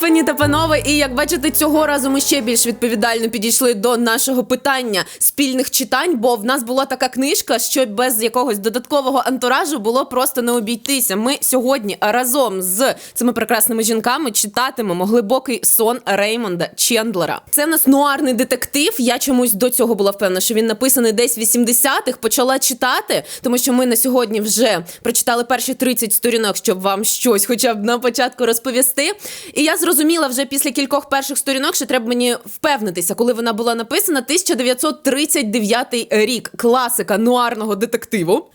Пані та панове! І як бачите, цього разу ми ще більш відповідально підійшли до нашого питання спільних читань, бо в нас була така книжка, що без якогось додаткового антуражу було просто не обійтися. Ми сьогодні разом з цими прекрасними жінками читатимемо глибокий сон Реймонда Чендлера. Це в нас нуарний детектив. Я чомусь до цього була впевнена, що він написаний десь в 80-х. Почала читати, тому що ми на сьогодні вже прочитали перші 30 сторінок, щоб вам щось, хоча б на початку розповісти. І я зрозуміла вже після кількох перших сторінок, що треба мені впевнитися, коли вона була написана 1939 рік. Класика нуарного детективу.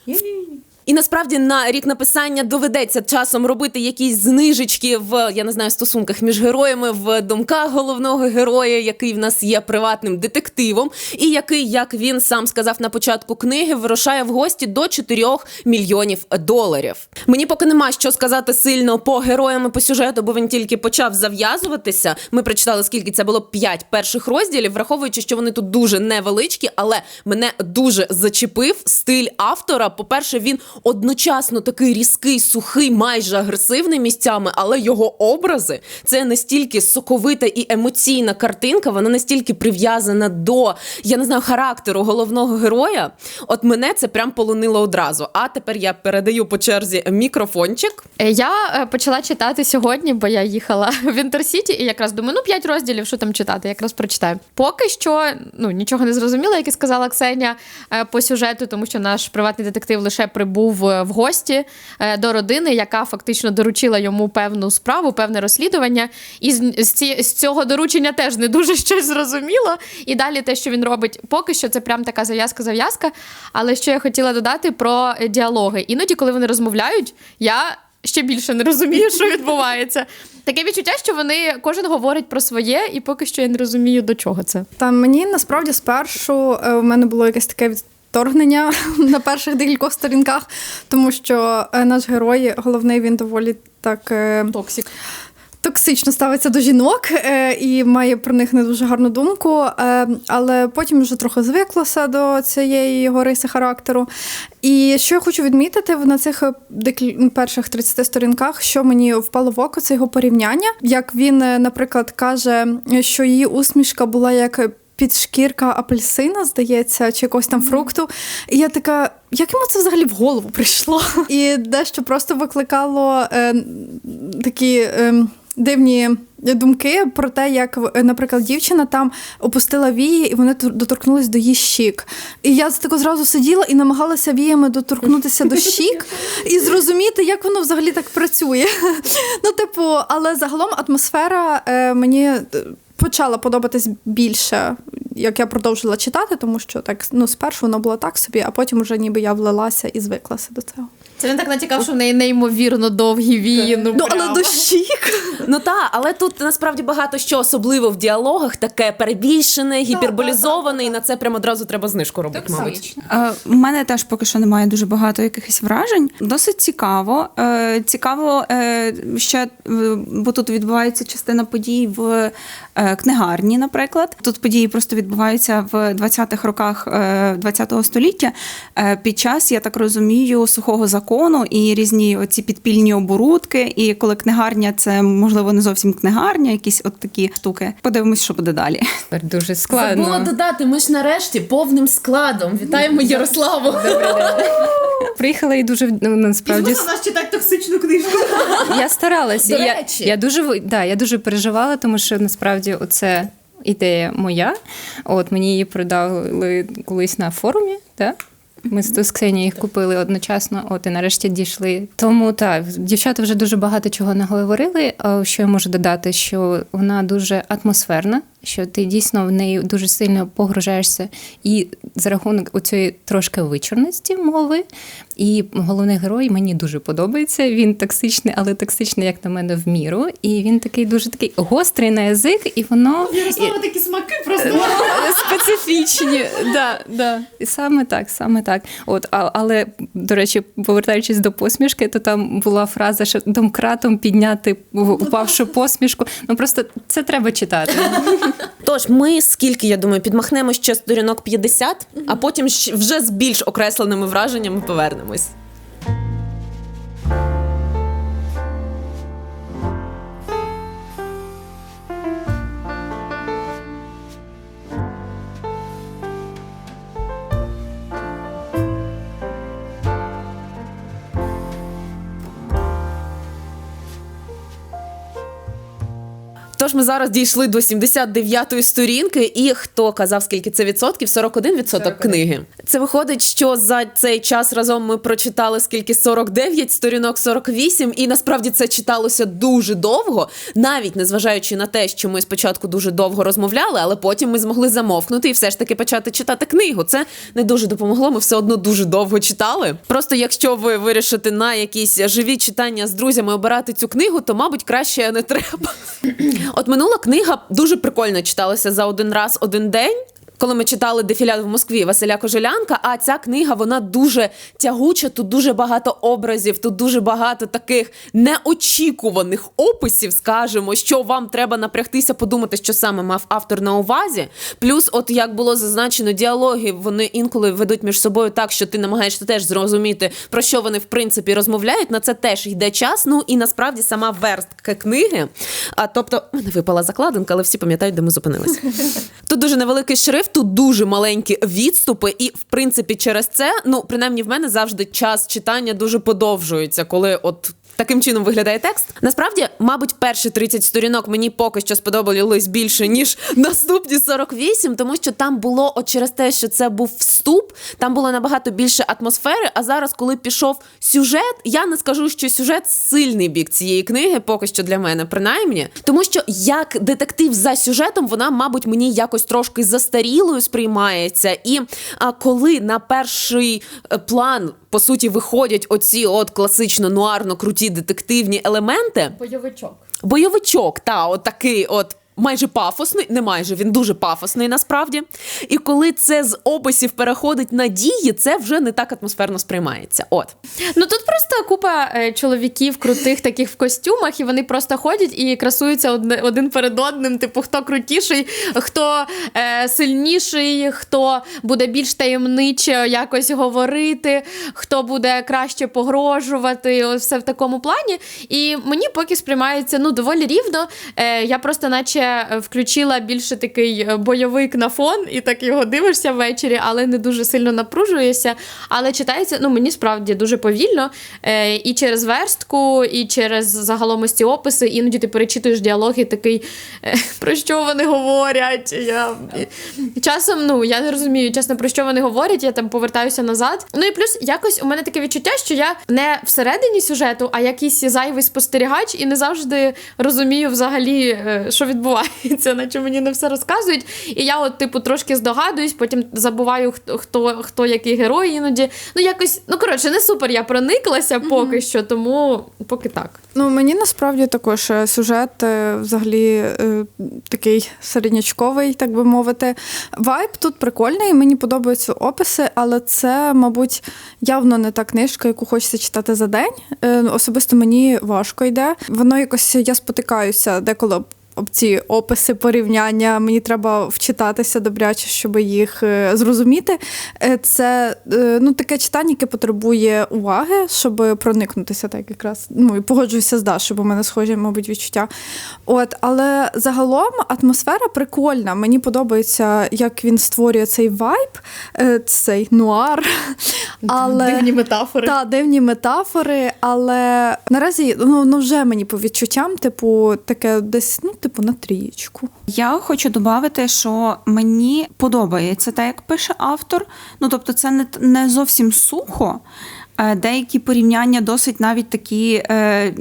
І насправді на рік написання доведеться часом робити якісь знижечки в я не знаю стосунках між героями, в думках головного героя, який в нас є приватним детективом, і який, як він сам сказав на початку книги, вирушає в гості до 4 мільйонів доларів. Мені поки нема що сказати сильно по героям і по сюжету, бо він тільки почав зав'язуватися. Ми прочитали скільки це було 5 перших розділів, враховуючи, що вони тут дуже невеличкі, але мене дуже зачепив стиль автора. По-перше, він одночасно такий різкий, сухий, майже агресивний місцями, але його образи це настільки соковита і емоційна картинка. Вона настільки прив'язана до я не знаю характеру головного героя. От мене це прям полонило одразу. А тепер я передаю по черзі мікрофончик. Е, Я е, почала читати сьогодні, бо я їхала в Інтерсіті і якраз думаю, ну п'ять розділів, що там читати, якраз прочитаю. Поки що ну нічого не зрозуміла, як і сказала Ксеня е, по сюжету, тому що наш приватний детектив лише прибув е, в гості е, до родини, яка фактично доручила йому певну справу, певне розслідування. І з, цього доручення теж не дуже щось зрозуміло. І далі те, що він робить, поки що це прям така зав'язка-зав'язка. Але що я хотіла додати про діалоги. Іноді, коли вони розмовляють, я ще більше не розумію, що відбувається. Таке відчуття, що вони кожен говорить про своє, і поки що я не розумію, до чого це. Та мені насправді спершу е, в мене було якесь таке відторгнення на перших декількох сторінках, тому що е, наш герой, головний, він доволі так. е, Токсик. Токсично ставиться до жінок е, і має про них не дуже гарну думку, але потім вже трохи звиклося до цієї його риси характеру. І що я хочу відмітити на цих перших 30 сторінках, що мені впало в око, це його порівняння. Як він, наприклад, каже, що її усмішка була як. Підшкірка апельсина, здається, чи якогось там фрукту. І я така, як йому це взагалі в голову прийшло? І дещо просто викликало е, такі е, дивні думки про те, як, е, наприклад, дівчина там опустила вії, і вони тор- доторкнулись до її щік. І я тако зразу сиділа і намагалася віями доторкнутися до щік і зрозуміти, як воно взагалі так працює. Ну, типу, але загалом атмосфера е, мені. Почала подобатись більше, як я продовжила читати, тому що так ну спершу воно було так собі, а потім вже ніби я влилася і звиклася до цього. Це він так натякав, що в неї неймовірно довгі вії. Ну, Ну але прямо. до щік. Ну та, але тут насправді багато що особливо в діалогах, таке перебільшене, гіперболізоване, і на це прямо одразу треба знижку робити, мабуть. Е, У мене теж поки що немає дуже багато якихось вражень. Досить цікаво. Е, Цікаво, е, ще е, бо тут відбувається частина подій в е, книгарні, наприклад. Тут події просто відбуваються в 20-х роках е, 20-го століття е, під час, я так розумію, сухого закону і різні оці підпільні оборудки. І коли книгарня це можливо не зовсім книгарня, якісь от такі штуки. Подивимось, що буде далі. Тепер дуже Забула складно. додати, ми ж нарешті повним складом. Вітаємо Ярославу. Приїхала і дуже ну, насправді нас читати токсичну книжку. я старалася. До Я, речі. я дуже да, я дуже переживала, тому що насправді оце ідея моя. От мені її продали колись на форумі. Да? Ми з Ксенією їх купили одночасно, от і нарешті дійшли. Тому так, дівчата вже дуже багато чого наговорили. Що я можу додати, що вона дуже атмосферна, що ти дійсно в неї дуже сильно погружаєшся, і за рахунок оцієї трошки вичорності мови. І головний герой мені дуже подобається. Він токсичний, але токсичний, як на мене, в міру. І він такий дуже такий гострий на язик, і воно Ярослава такі смаки просто. специфічні. Да, да. І саме так, саме так. От, а, але, до речі, повертаючись до посмішки, то там була фраза, що домкратом підняти в- упавшу посмішку. Ну просто це треба читати. Тож ми скільки, я думаю, підмахнемо ще сторінок 50, а потім вже з більш окресленими враженнями повернемось. Отож, ми зараз дійшли до 79-ї сторінки, і хто казав, скільки це відсотків? 41 відсоток книги. Це виходить, що за цей час разом ми прочитали скільки 49 сторінок, 48, і насправді це читалося дуже довго, навіть незважаючи на те, що ми спочатку дуже довго розмовляли, але потім ми змогли замовкнути і все ж таки почати читати книгу. Це не дуже допомогло. Ми все одно дуже довго читали. Просто якщо ви вирішите на якісь живі читання з друзями обирати цю книгу, то мабуть краще не треба. От минула книга дуже прикольно читалася за один раз, один день. Коли ми читали дефіляд в Москві Василя Кожелянка, а ця книга вона дуже тягуча, тут дуже багато образів, тут дуже багато таких неочікуваних описів, скажімо, що вам треба напрягтися, подумати, що саме мав автор на увазі. Плюс, от як було зазначено, діалоги вони інколи ведуть між собою так, що ти намагаєшся теж зрозуміти, про що вони в принципі розмовляють. На це теж йде час. Ну і насправді сама верстка книги. А тобто, мене випала закладинка, але всі пам'ятають, де ми зупинилися. Тут дуже невеликий шрифт, тут дуже маленькі відступи, і в принципі через це, ну принаймні в мене завжди час читання дуже подовжується, коли от. Таким чином виглядає текст. Насправді, мабуть, перші 30 сторінок мені поки що сподобались більше ніж наступні 48, тому що там було от через те, що це був вступ, там було набагато більше атмосфери. А зараз, коли пішов сюжет, я не скажу, що сюжет сильний бік цієї книги, поки що для мене, принаймні, тому що як детектив за сюжетом, вона, мабуть, мені якось трошки застарілою сприймається. І а, коли на перший е, план по суті виходять оці от класично нуарно круті детективні елементи. Бойовичок. Бойовичок, та от такий от. Майже пафосний, не майже він дуже пафосний насправді. І коли це з описів переходить на дії, це вже не так атмосферно сприймається. От Ну тут просто купа е, чоловіків крутих таких в костюмах, і вони просто ходять і красуються одне, один перед одним. Типу, хто крутіший, хто е, сильніший, хто буде більш таємниче якось говорити, хто буде краще погрожувати. Ось все в такому плані. І мені поки сприймається ну доволі рівно. Е, я просто, наче, включила більше такий е, бойовик на фон, і так його дивишся ввечері, але не дуже сильно напружуєшся. Але читається, ну мені справді дуже повільно. Е, і через верстку, і через загалом ось ці описи. Іноді ти перечитуєш діалоги, такий е, про що вони говорять. Я часом, ну я не розумію, чесно, про що вони говорять. Я там повертаюся назад. Ну і плюс якось у мене таке відчуття, що я не всередині сюжету, а якийсь зайвий спостерігач, і не завжди розумію взагалі, е, що відбувається, наче мені не все розказують. І я, от, типу, трошки здогадуюсь, потім забуваю, хто хто, хто який герой іноді. Ну, якось, ну коротше, не супер я прониклася поки що, тому поки так. Ну, мені насправді також е, сюжет е, взагалі е, такий середнячковий, так би мовити. Вайб тут прикольний, мені подобаються описи, але це, мабуть, явно не та книжка, яку хочеться читати за день. Особисто мені важко йде. Воно якось я спотикаюся деколи. Ці описи порівняння мені треба вчитатися добряче, щоб їх е, зрозуміти. Е, Це е, ну таке читання, яке потребує уваги, щоб проникнутися, так якраз. Ну і погоджуюся з Дашою, бо в мене схожі, мабуть, відчуття. От, але загалом атмосфера прикольна. Мені подобається, як він створює цей вайб, цей нуар. Але... Дивні метафори. Та, дивні метафори, але наразі ну, ну вже мені по відчуттям, типу, таке десь, ну, типу, на трієчку. Я хочу додати, що мені подобається те, як пише автор. Ну тобто, це не, не зовсім сухо. Е, Деякі порівняння досить навіть такі е,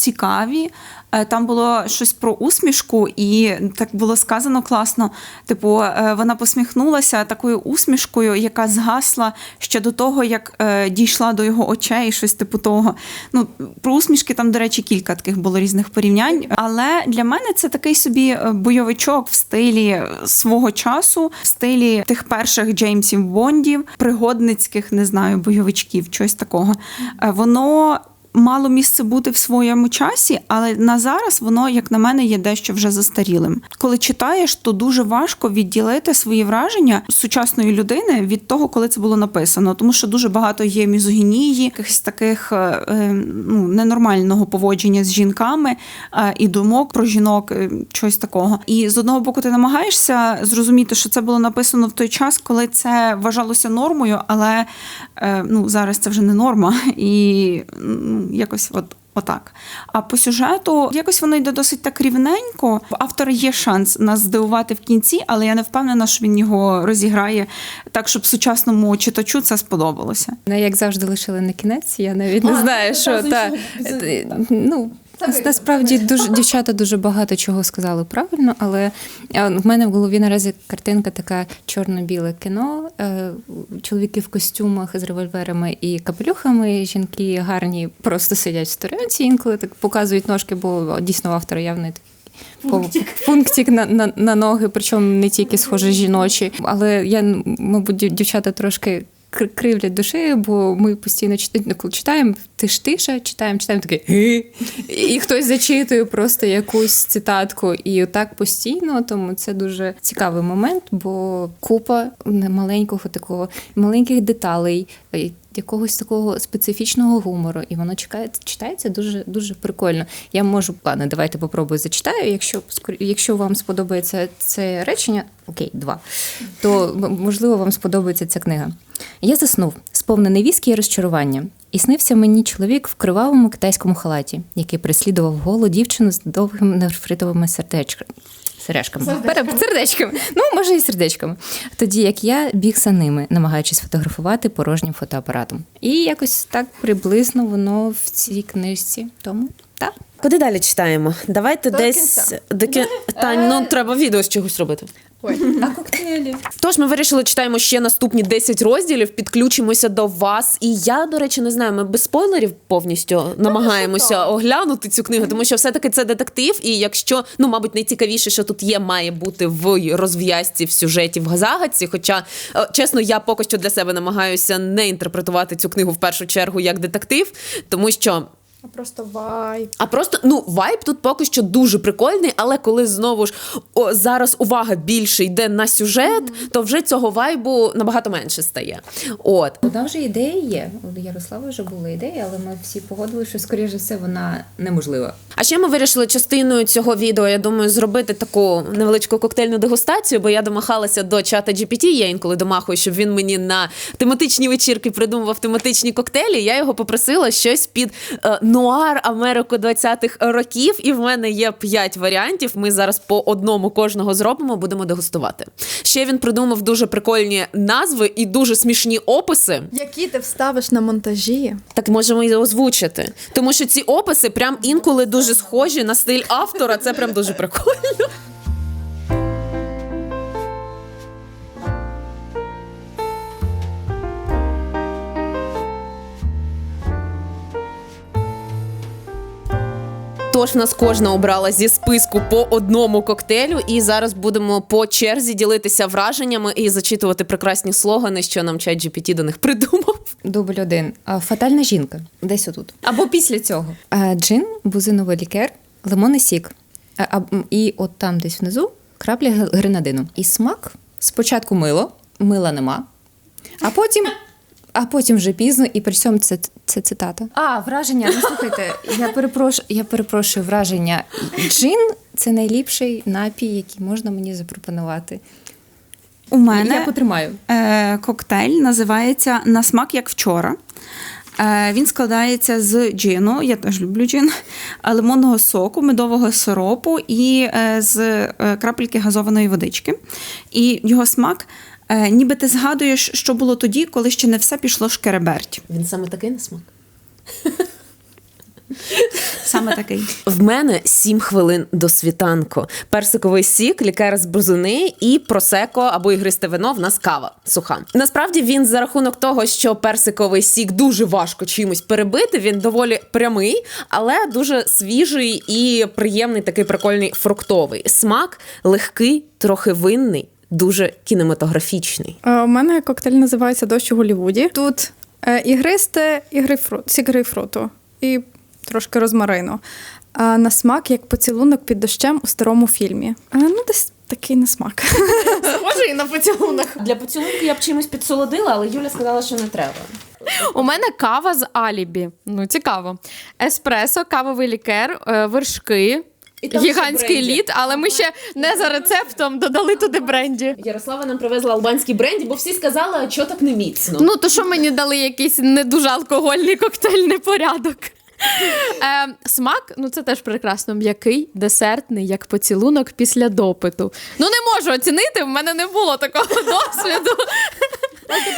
цікаві. Е, Там було щось про усмішку, і так було сказано класно. Типу, е, вона посміхнулася такою усмішкою, яка згасла ще до того, як е, дійшла до його очей, щось типу того. Ну, про усмішки там, до речі, кілька таких було різних порівнянь. Але для мене це такий собі бойовичок в стилі свого часу, в стилі тих перших Джеймсів Бондів, пригодницьких, не знаю, бойовичків, щось такого. Воно мало місце бути в своєму часі, але на зараз воно, як на мене, є дещо вже застарілим. Коли читаєш, то дуже важко відділити свої враження сучасної людини від того, коли це було написано, тому що дуже багато є мізогінії, якихось таких е, е, ну, ненормального поводження з жінками е, і думок про жінок, чогось такого. І з одного боку, ти намагаєшся зрозуміти, що це було написано в той час, коли це вважалося нормою, але ну зараз це вже не норма, і ну, якось от. Отак. А по сюжету якось воно йде досить так рівненько. В автора є шанс нас здивувати в кінці, але я не впевнена, що він його розіграє так, щоб сучасному читачу це сподобалося. Як завжди, лишили на кінець. Я навіть не А, знаю, що та, та іншого- е, ну. Нас- Насправді дуже дівчата дуже багато чого сказали правильно, але е, в мене в голові наразі картинка така чорно-біле кіно. е, Чоловіки в костюмах з револьверами і капелюхами. Жінки гарні просто сидять в сторонці, інколи так показують ножки, бо дійсно автора явний такий пунктик, пунктик на, на, на ноги, причому не тільки схоже жіночі. Але я, мабуть, дівчата трошки. Кр- Кривлять душею, бо ми постійно читаємо, коли читаємо, тиш тиша, читаємо, читаємо таке «Ги». і хтось зачитує просто якусь цитатку, і отак постійно. Тому це дуже цікавий момент, бо купа маленького такого маленьких деталей, е, якогось такого специфічного гумору, і воно чекає, читається дуже дуже прикольно. Я можу, ладно, давайте попробую зачитаю. Якщо якщо вам сподобається це речення, окей, два, то можливо вам сподобається ця книга. Я заснув, сповнений віскі і розчарування. І снився мені чоловік в кривавому китайському халаті, який переслідував голу дівчину з довгими нефритовими сердечками. Сережками. Сердечками. сердечками. Ну, може, і сердечками. Тоді як я біг за ними, намагаючись фотографувати порожнім фотоапаратом. І якось так приблизно воно в цій книжці. Тому так. Куди далі читаємо? Давайте До десь кінця. до кін... Тань, ну треба відео з чогось робити. Ой, А коктейлі? Тож ми вирішили читаємо ще наступні 10 розділів, підключимося до вас. І я, до речі, не знаю, ми без спойлерів повністю намагаємося оглянути цю книгу, тому що все-таки це детектив. І якщо, ну, мабуть, найцікавіше, що тут є, має бути в розв'язці, в сюжеті, в загадці. Хоча, е, чесно, я поки що для себе намагаюся не інтерпретувати цю книгу в першу чергу як детектив, тому що. Просто вайб. А просто ну вайб тут поки що дуже прикольний, але коли знову ж о, зараз увага більше йде на сюжет, то вже цього вайбу набагато менше стає. От Одна вже ідея є. У Ярослава вже була ідея, але ми всі погодили, що скоріше все вона неможлива. а ще ми вирішили частиною цього відео, я думаю, зробити таку невеличку коктейльну дегустацію, бо я домахалася до чата GPT, Я інколи домахую, щоб він мені на тематичні вечірки придумував тематичні коктейлі. Я його попросила щось під е, нуар Америку 20-х років, і в мене є п'ять варіантів. Ми зараз по одному кожного зробимо, будемо дегустувати. Ще він придумав дуже прикольні назви і дуже смішні описи. Які ти вставиш на монтажі? Так можемо і озвучити. Тому що ці описи прям інколи дуже схожі на стиль автора. Це прям дуже прикольно. Тож в нас кожна обрала зі списку по одному коктейлю, і зараз будемо по черзі ділитися враженнями і зачитувати прекрасні слогани, що нам чат GPT до них придумав. Дубль один. А, Фатальна жінка. Десь отут. Або після цього. А, Джин, бузиновий лікер, лимонний сік. А, а, і от там десь внизу крапля гренадину. І смак спочатку мило, мила нема, а потім. А потім вже пізно, і при цьому це, це цитата. А, враження. Ну слухайте, я перепрошую, я перепрошую враження. Джин це найліпший напій, який можна мені запропонувати. У мене Я потримаю. Е, коктейль називається На смак як вчора. Е, він складається з джину, я теж люблю джин, лимонного соку, медового сиропу і е, з е, крапельки газованої водички. І його смак, ніби ти згадуєш, що було тоді, коли ще не все пішло шкереберть. Він саме такий на смак. Саме такий. В мене 7 хвилин до світанку. Персиковий сік, лікер з бузини і просеко або ігристе вино. В нас кава суха. Насправді він за рахунок того, що персиковий сік дуже важко чимось перебити. Він доволі прямий, але дуже свіжий і приємний, такий прикольний фруктовий. Смак легкий, трохи винний, дуже кінематографічний. Е, У мене коктейль називається Дощ у Голлівуді. Тут е, ігристе і грейпфрут, сік грейпфруту і трошки розмарину. А на смак як поцілунок під дощем у старому фільмі. А, ну, десь такий на смак. Може, і на поцілунок. Для поцілунку я б чимось підсолодила, але Юля сказала, що не треба. У мене кава з алібі. Ну, цікаво. Еспресо, кавовий лікер, е, вершки. І там ще Гігантський бренді. лід, але ми ще не за рецептом додали туди бренді. Ярослава нам привезла албанський бренді, бо всі сказали, а чого так не міцно. Ну, то що мені дали якийсь не дуже алкогольний коктейльний порядок? Е, смак, ну це теж прекрасно. М'який, десертний, як поцілунок після допиту. Ну не можу оцінити, в мене не було такого досвіду.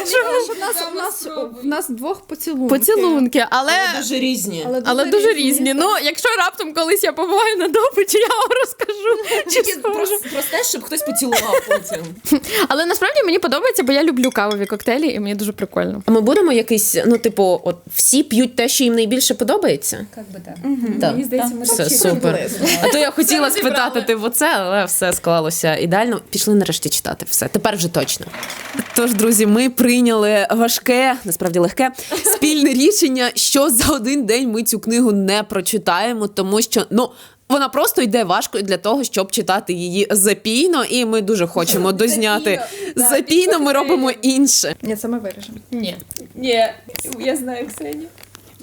Що в нас, в нас, в нас двох поцілунки. Поцілунки, але. Дуже різні. Але дуже різні. Ну, якщо раптом колись я побуваю на допиті, я вам розкажу. Чи схоже. Просте, щоб хтось поцілував потім. Але насправді мені подобається, бо я люблю кавові коктейлі, і мені дуже прикольно. А ми будемо якийсь, ну, типу, от всі п'ють те, що їм найбільше подобається? Як би так. Так. Мені здається, ми Все так супер. А то я хотіла спитати типу це, але все склалося ідеально. Пішли нарешті читати. Все, тепер вже точно. Тож, друзі, ми прийняли важке, насправді легке, спільне рішення, що за один день ми цю книгу не прочитаємо, тому що ну. Вона просто йде важко для того, щоб читати її запійно, і ми дуже хочемо дозняти запійно. Ми робимо інше. Ні, це ми виріжемо. Ні. Ні, я знаю Ксенію.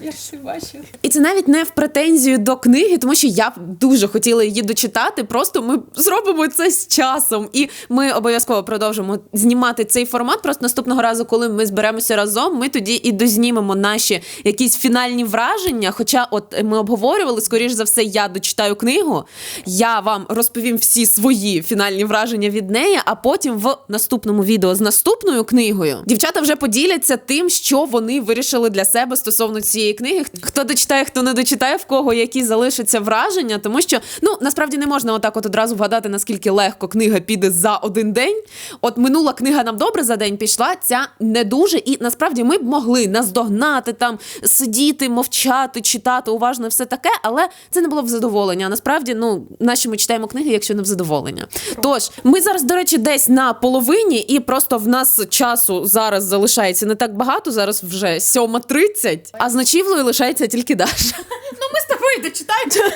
Я все бачила. І це навіть не в претензію до книги, тому що я б дуже хотіла її дочитати. Просто ми зробимо це з часом, і ми обов'язково продовжимо знімати цей формат. Просто наступного разу, коли ми зберемося разом, ми тоді і дознімемо наші якісь фінальні враження. Хоча, от ми обговорювали, скоріш за все, я дочитаю книгу. Я вам розповім всі свої фінальні враження від неї, а потім в наступному відео з наступною книгою дівчата вже поділяться тим, що вони вирішили для себе стосовно цієї книги. Хто дочитає, хто не дочитає, в кого які залишаться враження, тому що ну насправді не можна отак от одразу вгадати, наскільки легко книга піде за один день. От минула книга нам добре за день пішла, ця не дуже. І насправді ми б могли наздогнати там, сидіти, мовчати, читати уважно, все таке, але це не було б задоволення. Насправді, ну наші ми читаємо книги, якщо не в задоволення. Тож ми зараз, до речі, десь на половині, і просто в нас часу зараз залишається не так багато. Зараз вже 7.30, а з ночівлею лишається тільки Даша. Ну ми з тобою дочитаємо.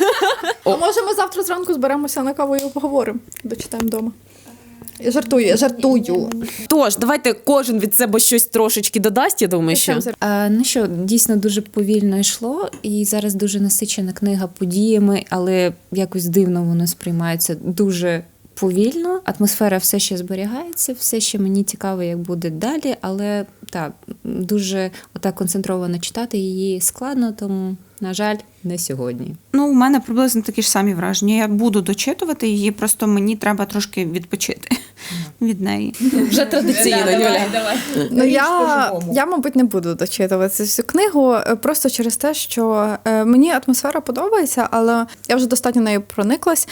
А може ми завтра зранку зберемося на каву і обговоримо. Дочитаємо вдома. Я жартую, я жартую. Тож, давайте кожен від себе щось трошечки додасть. Я думаю, що А, ну що, дійсно дуже повільно йшло, і зараз дуже насичена книга подіями, але якось дивно воно сприймається дуже повільно. Атмосфера все ще зберігається, все ще мені цікаво, як буде далі, але так, дуже отак концентровано читати її складно, тому, на жаль, не сьогодні. Ну, у мене приблизно такі ж самі враження. Я буду дочитувати її, просто мені треба трошки відпочити від неї. вже традиційно, Юля. Ну, я, я, мабуть, не буду дочитувати цю книгу е, просто через те, що е, мені атмосфера подобається, але я вже достатньо нею прониклась.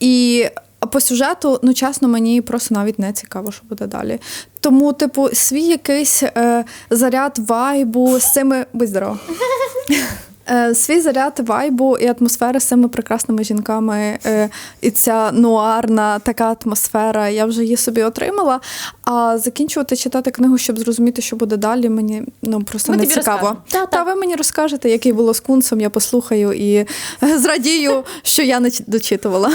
І по сюжету, ну чесно, мені просто навіть не цікаво, що буде далі. Тому, типу, свій якийсь е, заряд вайбу з цими. Будь здорова. Е, Свій заряд вайбу і атмосфери з цими прекрасними жінками, е, і ця нуарна така атмосфера, я вже її собі отримала. А закінчувати читати книгу, щоб зрозуміти, що буде далі, мені ну просто Ми не цікаво. розкажемо. Та, та ви мені розкажете, який було з кунцем, я послухаю і е, зрадію, що я не дочитувала.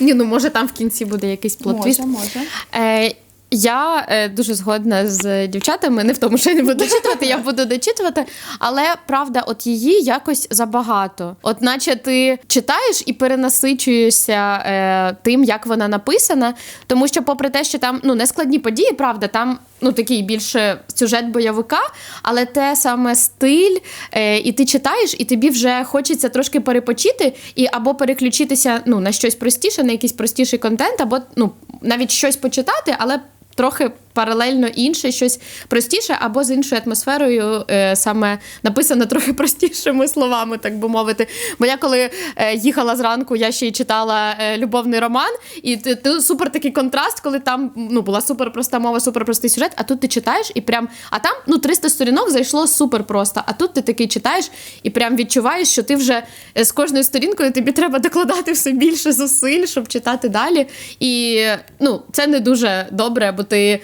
Ні, ну може там в кінці буде якийсь плот-твіст. може. Е, я е, дуже згодна з дівчатами, не в тому, що я не буду дочитувати, я буду дочитувати. Але правда, от її якось забагато. От, наче ти читаєш і перенасичуєшся е, тим, як вона написана. Тому що, попри те, що там ну не складні події, правда, там ну такий більше сюжет бойовика, але те саме стиль, е, і ти читаєш, і тобі вже хочеться трошки перепочити, і або переключитися ну на щось простіше, на якийсь простіший контент, або ну навіть щось почитати, але трохи паралельно інше, щось простіше, або з іншою атмосферою, е, саме написано трохи простішими словами, так би мовити. Бо я коли е, їхала зранку, я ще й читала е, любовний роман, і ти, супер такий контраст, коли там ну, була супер проста мова, супер простий сюжет, а тут ти читаєш і прям, а там ну 300 сторінок зайшло супер просто. А тут ти такий читаєш і прям відчуваєш, що ти вже з кожною сторінкою тобі треба докладати все більше зусиль, щоб читати далі. І ну, це не дуже добре, бо ти,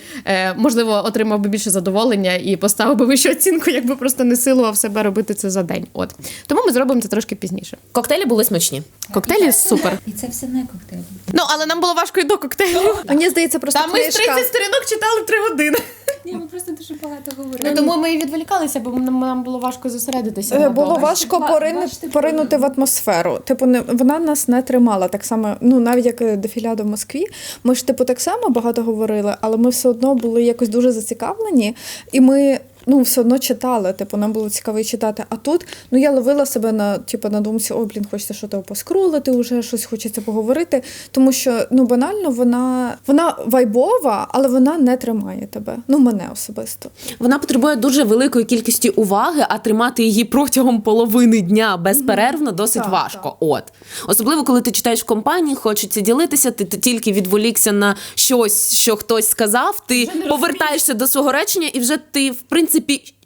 можливо, отримав би більше задоволення і поставив би вищу оцінку, якби просто не силував себе робити це за день. От тому ми зробимо це трошки пізніше. Коктейлі були смачні. Коктейлі супер. І це все не коктейлі. Ну але нам було важко і до коктейлю. Мені здається, просто Та ми з 30 сторінок читали 3 години. Ні, ми просто дуже багато говорили. Ну, тому ми і відволікалися, бо нам, нам було важко зосередитися. Е, на Було тому. важко важче поринути в атмосферу. Типу, не вона нас не тримала так само. Ну навіть як е, дефіляда в Москві. Ми ж типу так само багато говорили, але ми все одно були якось дуже зацікавлені, і ми. Ну, все одно читали. Типу, нам було цікаво читати. А тут ну, я ловила себе на, типу, на думці, ой, блін, хочеться щось поскролити, вже щось хочеться поговорити. Тому що ну, банально вона, вона вайбова, але вона не тримає тебе. Ну, мене особисто. Вона потребує дуже великої кількості уваги, а тримати її протягом половини дня безперервно досить Так, важко. так. От особливо, коли ти читаєш в компанії, хочеться ділитися. Ти, ти тільки відволікся на щось, що хтось сказав. Ти повертаєшся до свого речення, і вже ти, в принципі.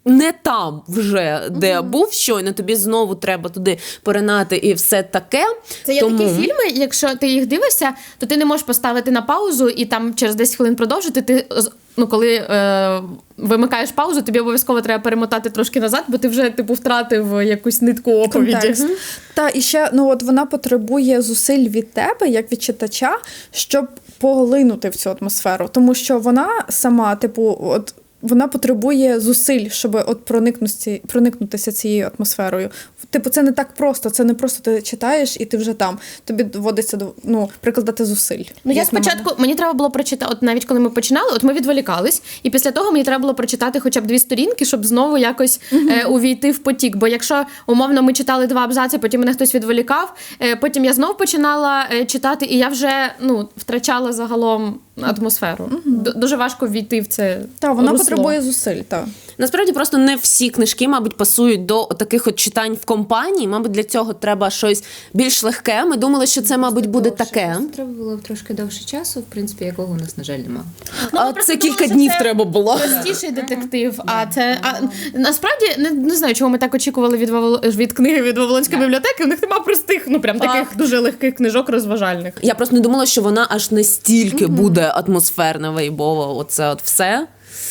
Не там вже де був щойно, тобі знову треба туди поринати і все таке. Це є Тому... такі фільми, якщо ти їх дивишся, то ти не можеш поставити на паузу і там через 10 хвилин продовжити. Ти з- ну, коли е, вимикаєш паузу, тобі обов'язково треба перемотати трошки назад, бо ти вже типу втратив якусь нитку оповіді. Контекст. Та і ще ну от вона потребує зусиль від тебе, як від читача, щоб поглинути в цю атмосферу. Тому що вона сама, типу, от. Вона потребує зусиль, щоб от проникнути, проникнутися цією атмосферою. Типу, це не так просто. Це не просто ти читаєш і ти вже там. Тобі доводиться до ну прикладати зусиль. Ну, я спочатку мені треба було прочитати, от навіть коли ми починали, от ми відволікались, і після того мені треба було прочитати хоча б дві сторінки, щоб знову якось е, увійти в потік. Бо якщо умовно ми читали два абзаци, потім мене хтось відволікав, е, потім я знов починала е, читати, і я вже ну втрачала загалом атмосферу. Д- Дуже важко війти в це. Та вона русло. Потребує зусиль. Та. Насправді просто не всі книжки, мабуть, пасують до таких от читань в компанії. Мабуть, для цього треба щось більш легке. Ми думали, що це, мабуть, буде таке. Треба було трошки довше часу, в принципі, якого у нас, на жаль, немає. Ну, А це кілька днів треба було. Простіший детектив. А це а насправді не, не знаю, чого ми так очікували від Вавило- від книги від Вавилонської бібліотеки. У них немає простих, ну прям таких дуже легких книжок розважальних. Я просто не думала, що вона аж настільки буде атмосферна, вейбова. Оце от все.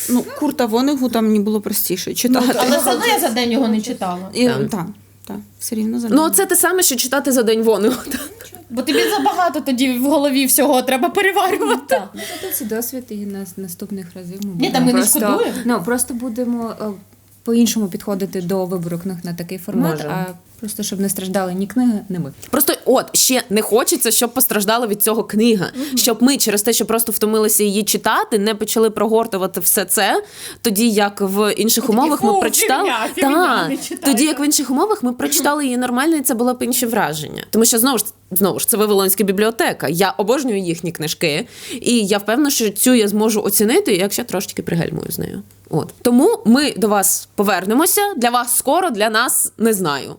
Ну, Курта Вонегу там мені було простіше читати. Але все одно я за день його не читала. І, так, так, все рівно за Ну, це те саме, що читати за день вони. Бо тобі забагато тоді в голові всього треба переварювати. Ну, тобто це досвід і на наступних разів ми Ні, та ми не просто, шкодуємо. ну, просто будемо е, по-іншому підходити до вибору книг на такий формат, Можемо. а просто щоб не страждали ні книги, ні ми. Просто от ще не хочеться, щоб постраждала від цього книга. Щоб ми через те, що просто втомилися її читати, не почали прогортувати все це. Тоді як в інших тоді, умовах ми прочитали. фігня, фігня, читайте». тоді як в інших умовах ми прочитали її нормально, і це було б інше враження. Тому що знову ж знову ж це Вавилонська бібліотека. Я обожнюю їхні книжки, і я впевнена, що цю я зможу оцінити, якщо трошки пригальмую з нею. От тому ми до вас повернемося. Для вас скоро, для нас не знаю.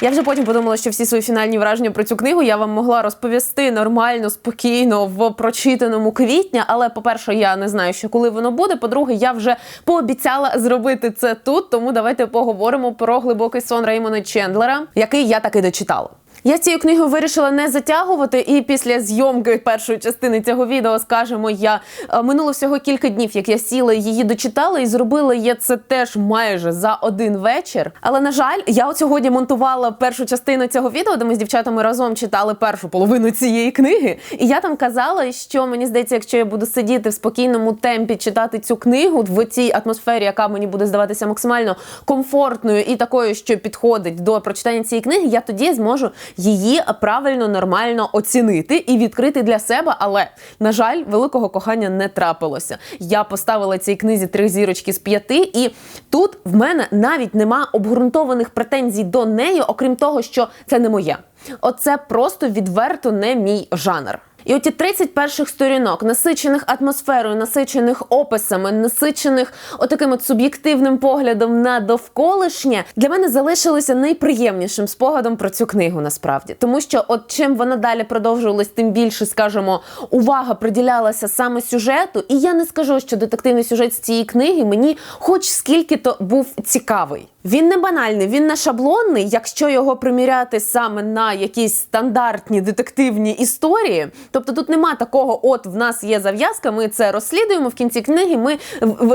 Я вже потім подумала, що всі свої фінальні враження про цю книгу я вам могла розповісти нормально, спокійно в прочитаному квітня. Але, по-перше, я не знаю, що коли воно буде. По-друге, я вже пообіцяла зробити це тут. Тому давайте поговоримо про глибокий сон Реймона Чендлера, який я таки дочитала. Я цією книгою вирішила не затягувати, і після зйомки першої частини цього відео, скажемо, я е, минуло всього кілька днів, як я сіла її дочитала, і зробила я це теж майже за один вечір. Але на жаль, я от сьогодні монтувала першу частину цього відео, де ми з дівчатами разом читали першу половину цієї книги. І я там казала, що мені здається, якщо я буду сидіти в спокійному темпі читати цю книгу в цій атмосфері, яка мені буде здаватися максимально комфортною і такою, що підходить до прочитання цієї книги, я тоді зможу її правильно, нормально оцінити і відкрити для себе. Але на жаль, великого кохання не трапилося. Я поставила цій книзі три зірочки з п'яти, і тут в мене навіть нема обґрунтованих претензій до неї, окрім того, що це не моє. Оце просто відверто не мій жанр. І оті 30 перших сторінок, насичених атмосферою, насичених описами, насичених отаким от суб'єктивним поглядом на довколишнє, для мене залишилися найприємнішим спогадом про цю книгу насправді. Тому що, от чим вона далі продовжувалась, тим більше, скажімо, увага приділялася саме сюжету. І я не скажу, що детективний сюжет з цієї книги мені хоч скільки то був цікавий. Він не банальний, він не шаблонний, якщо його приміряти саме на якісь стандартні детективні історії. Тобто тут нема такого, от в нас є зав'язка, ми це розслідуємо в кінці книги. Ми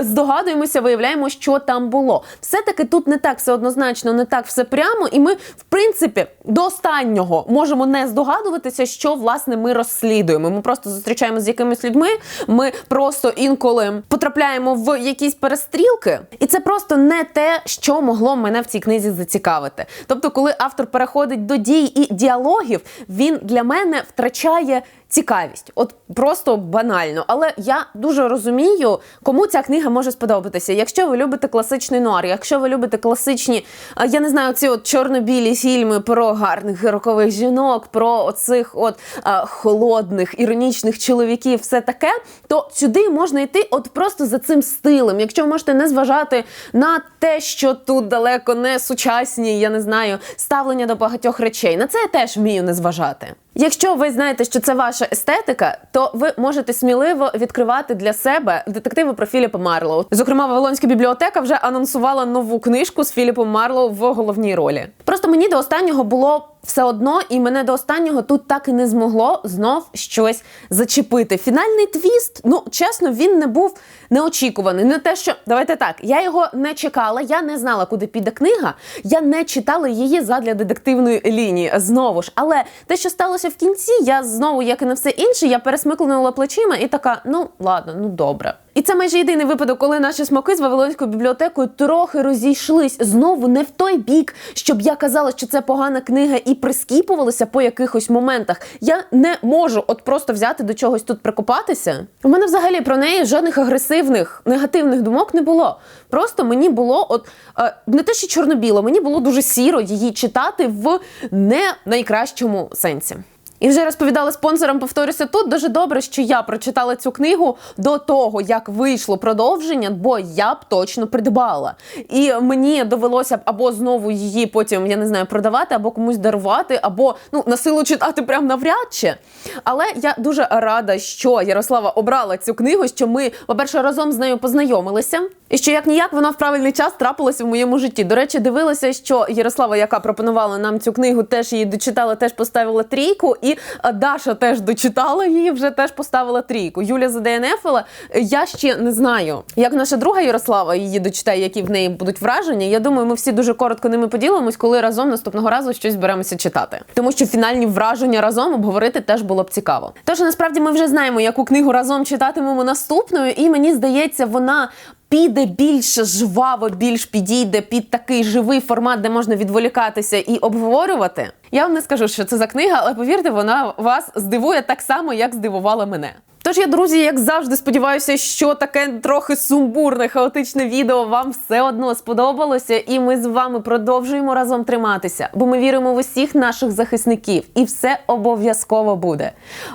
здогадуємося, виявляємо, що там було. Все-таки тут не так все однозначно, не так все прямо, і ми, в принципі, до останнього можемо не здогадуватися, що власне ми розслідуємо. Ми просто зустрічаємося з якимись людьми. Ми просто інколи потрапляємо в якісь перестрілки, і це просто не те, що могло мене в цій книзі зацікавити. Тобто, коли автор переходить до дій і діалогів, він для мене втрачає цікавість, от просто банально. Але я дуже розумію, кому ця книга може сподобатися. Якщо ви любите класичний нуар, якщо ви любите класичні, я не знаю, ці от чорно-білі фільми про гарних рокових жінок, про оцих от а, холодних, іронічних чоловіків, все таке, то сюди можна йти от просто за цим стилем. Якщо ви можете не зважати на те, що тут далеко не сучасні, я не знаю, ставлення до багатьох речей. На це я теж вмію не зважати. Якщо ви знаєте, що це ваша естетика, то ви можете сміливо відкривати для себе детективи про Філіпа Марлоу. Зокрема, Вавилонська бібліотека вже анонсувала нову книжку з Філіпом Марлоу в головній ролі. Просто мені до останнього було все одно, і мене до останнього тут так і не змогло знов щось зачепити. Фінальний твіст, ну чесно, він не був неочікуваний. Не те, що давайте так, я його не чекала, я не знала, куди піде книга. Я не читала її задля детективної лінії. Знову ж, але те, що сталося в кінці, я знову, як і на все інше, я пересмикнула плечима і така: ну ладно, ну добре. І це майже єдиний випадок, коли наші смаки з Вавилонською бібліотекою трохи розійшлись знову не в той бік, щоб я казала, що це погана книга і прискіпувалася по якихось моментах. Я не можу от просто взяти до чогось тут прикопатися. У мене взагалі про неї жодних агресивних негативних думок не було. Просто мені було, от е, не те, що чорно-біло, мені було дуже сіро її читати в не найкращому сенсі. І вже розповідала спонсорам, повторюся тут. Дуже добре, що я прочитала цю книгу до того, як вийшло продовження, бо я б точно придбала. І мені довелося б або знову її потім, я не знаю, продавати, або комусь дарувати, або ну на силу читати прям навряд чи. Але я дуже рада, що Ярослава обрала цю книгу, що ми, по-перше, разом з нею познайомилися. І що як ніяк вона в правильний час трапилася в моєму житті. До речі, дивилася, що Ярослава, яка пропонувала нам цю книгу, теж її дочитала, теж поставила трійку. І е, Даша теж дочитала її, вже теж поставила трійку. Юля задеєнефила. Я ще не знаю, як наша друга Ярослава її дочитає, які в неї будуть враження. Я думаю, ми всі дуже коротко ними поділимось, коли разом наступного разу щось беремося читати. Тому що фінальні враження разом обговорити теж було б цікаво. Тож насправді ми вже знаємо, яку книгу разом читатимемо наступною, і мені здається, вона піде більш жваво, більш підійде під такий живий формат, де можна відволікатися і обговорювати. Я вам не скажу, що це за книга, але повірте, вона вас здивує так само, як здивувала мене. Тож я, друзі, як завжди, сподіваюся, що таке трохи сумбурне, хаотичне відео вам все одно сподобалося, і ми з вами продовжуємо разом триматися, бо ми віримо в усіх наших захисників, і все обов'язково буде.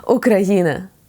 Україна!